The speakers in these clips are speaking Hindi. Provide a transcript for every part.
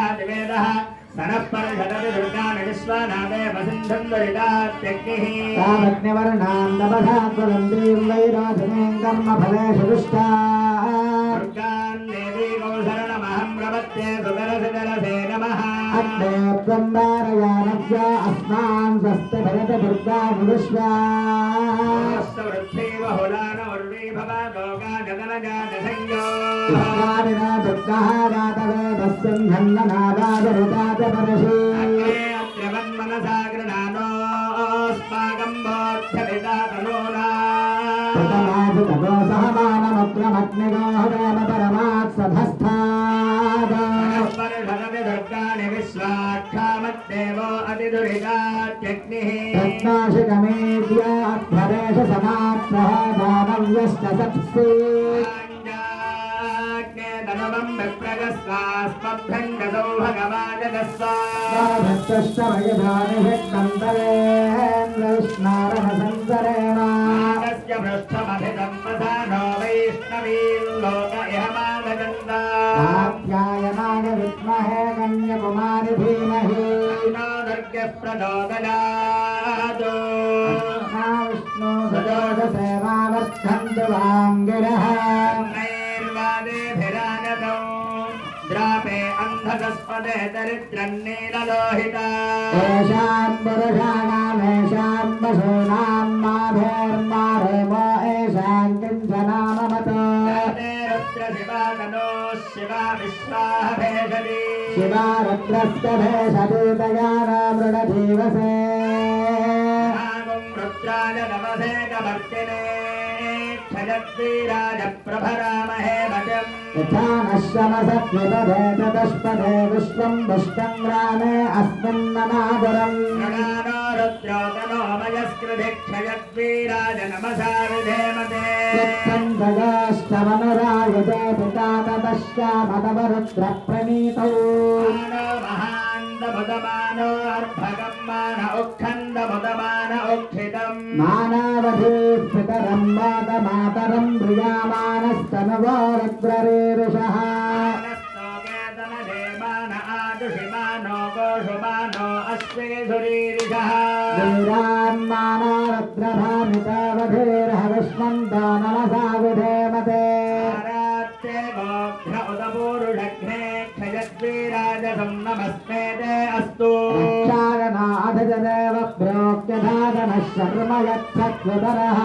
दिवेदः सनः परिषदति दुर्गाणि विश्वानादे वसिन्धन् दुरितात्यग्निः तावज्ञवर्णाम् नवधा कुलन्दीं वैराधनीं कर्मफलेषु दुष्टा दुर्गान् देवी कौशरणमहं प्रपत्ये सुदरसिदरसे नमः अग्ने त्वं वारयानव्य अस्मान् स्वस्ति भरत दुर्गाणि विश्वा कृष्णानि न दुर्गः गातवेदस्सिंहन्ननादाजरुता च परशि कृतमासु ततो सहमानमग्रमग्निगोहरेम परमात् सधस्थाद रत्नाशिकमेद्य अध्वरेश समाप्तः दानव्यश्च सत्सि भक्तश्चमयधानिषट्कन्दरेन्द्रविष्णारहसंसरेण नागस्य पृष्ठमभिदं प्रधानो वैष्णवीं लोक इह मादगन्धा आप्यायनाय विद्महे कन्यकुमारि धीमहि नो प्रचोदयात्। विष्णु सदोषसेवावर्धन्तु वाङ्गिरः नैर्वादेभिरागतौ द्रापे अन्धकस्पदे दरिद्रन्नीललोहिता किञ्चनाममत ते तनो शिवा विश्वाः शिवा रुद्रस्य भेषदीतयानामृडजीवसे नागुं रुद्राय नमसे कमर्तिने क्षयद्वीराय प्रभरामहे भजम् यथा नश्यमसत्युपदे चतुष्पदे विश्वम् दुष्टम् ग्रामे अस्मिन्ननादरम् प्रणानो रुद्रो तनो मयस्कृति क्षयद्वीराय नमसा विधेमते यत्सन्तगाष्टमनुरायुधे पिता ततश्चामदवरुद्रप्रणीतौ मानो महान्दमुदमानो अर्भकं मान उक्खन्दमुदमान उक्षितम् मानावधीः पितरम् मातमातरम् प्रियामानस्तनवो रुद्ररीरुषः क्षयद्वीराजसं नमस्ते ते अस्तु रक्षागनाथजदेव प्रोक्त्यधागनः शर्म यच्छत्वतरः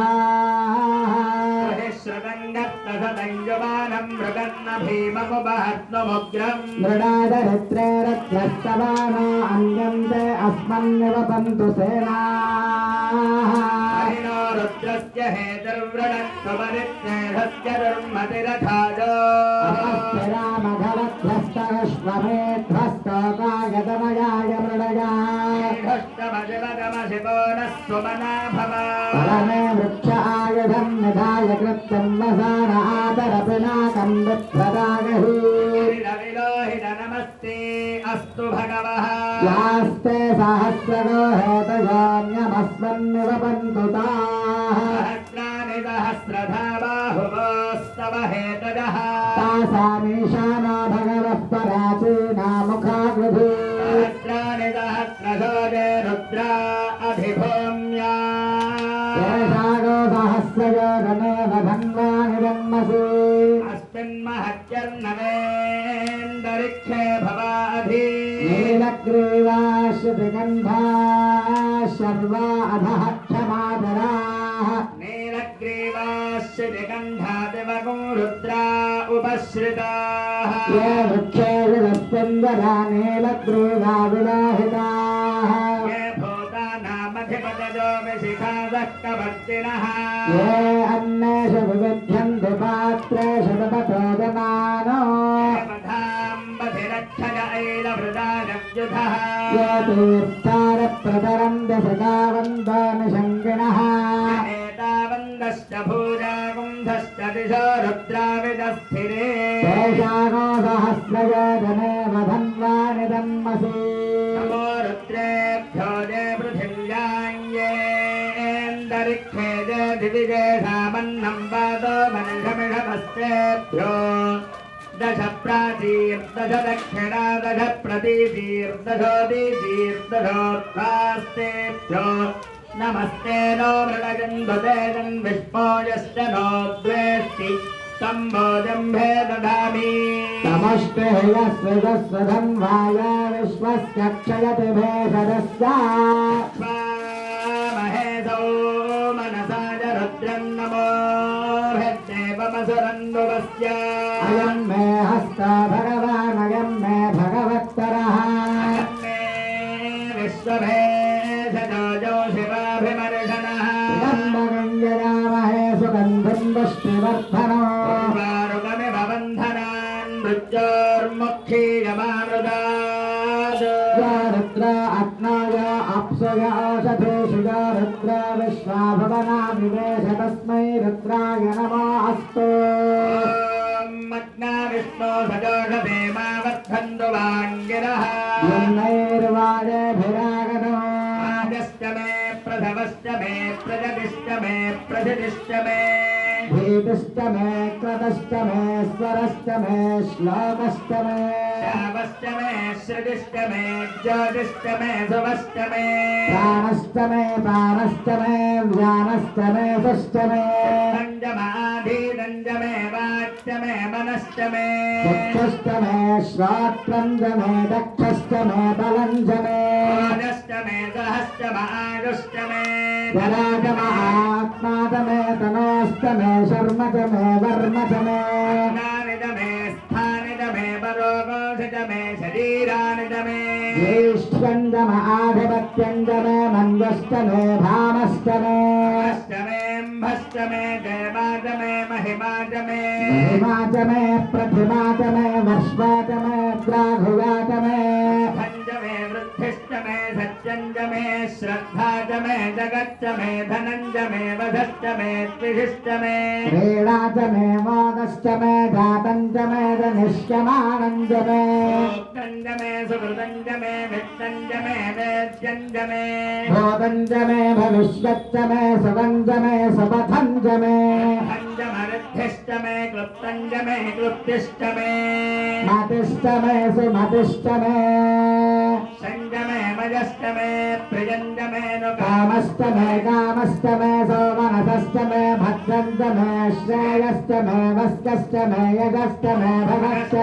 श्रुतङ्गत्तसदञ्जुमानं मृगन्न भीममुपहत्नुमुग्रम् मृडादरित्रे रत्नस्तवाना अन्यन्ते अस्मन्निव पन्तु सेनाः रुद्रस्य दुर्मतिरथाजो अपस्य भव परमे वृक्ष आयुधम् निधाय भगवः यास्ते सहस्रगो हेतगान्यमस्मन्निवपन्तु ताः भवाधि नीलग्रीवाश्रुतिगन्धा शर्वा अधः क्षमादराः नीलग्रीवा श्रुतिकण्ठादिवगो रुद्रा उपश्रिताः ये वृक्षेषस्पन्दरानीलग्रीवाविलाहिताः ये भूतानामधिपतजो विशिखादः कवर्तिनः ये अन्नेषु विविध्यन्ति पात्रेषु तपतो जनानो ప్రదరం దశకావందానుషంగిణః ఏతావందశ్చ భూజాగుంధశ్చ దిశో రుద్రావిదస్థిరే శేషాగో సహస్రయోజనే వధన్వాని దమ్మసి నమో రుద్రేభ్యో దే పృథివ్యాయేందరిక్షే దే దివిగే సామన్నం వాదో మనుషమిషమస్తేభ్యో दश प्राचीर्दश दक्षिणा दश प्रतीचीर्दशोदीचीर्दशोत्थास्तेभ्यो नमस्ते नो मृगजन्धुतेजन् विष्णोयश्च नो द्वेष्टि सम्भोजम्भे ददामि तमष्टेयस्वधन्वाय विश्वस्य क्षयति भेषजस्य सुगन्धिं पुष्टिवर्धनो वारुकमिव बन्धनान् मृत्योर्मुक्षीयमामृदात् रुद्र अग्नाय अप्सय औषधेषु रुद्र विश्वाभवना तस्मै रुद्राय नमो मग्ना विष्णो सजोषधे मा वर्धन्तु वाङ्गिरः। यन्नैर्वाजेभिरागतो मे प्रथमश्च मे प्रजतिश्च मे प्रथितिश्च मे। भीतिश्च मे क्रतश्च मे स्वरश्च मे श्लोकश्च मे श्रावश्च मे श्रुतिश्च मे ज्योतिश्च मे सुवश्च मे प्राणश्च मे पानश्च मे व्यानश्च मे सुश्च मे मे वाच्च मे मनश्च मे चक्षुश्च मे मे दक्षश्च मे बलं च मे मे सहश्च मे च मे तनोश्च मे शर्म च मे वर्म च मे नानि च मे स्थानि च मे परोगोषि च मे शरीराणि च मे च च मे मन्दश्च मे भामश्च मे अश्च मे म्भश्च च मे महिमा च मे महिमा च मे प्रतिमा च मे वर्ष्मा च मे द्राघुवा च मे मे सत्यञ्च मे श्रद्धा च मे जगच्च मे धनञ्च मे वधश्च मे त्रिशिश्च मे क्रीडा च मे मोदश्च मे जातं च मे च निष्यमानं च मे मे सुहृदञ्च मे वित्तञ्च मे वेद्यञ्च मे भूतं च मे भविष्यच्च मे सुवं च मे सुपथं च मे मरुद्धिश्च मे क्लुप्तञ्च मे क्लुप्तिश्च मे मतिश्च मे सुमतिश्च मे सञ्च मे मजश्च मे प्रियञ्च मे नु कामश्च मे कामश्च मे श्रेयस्तमे मे भद्रञ्च मे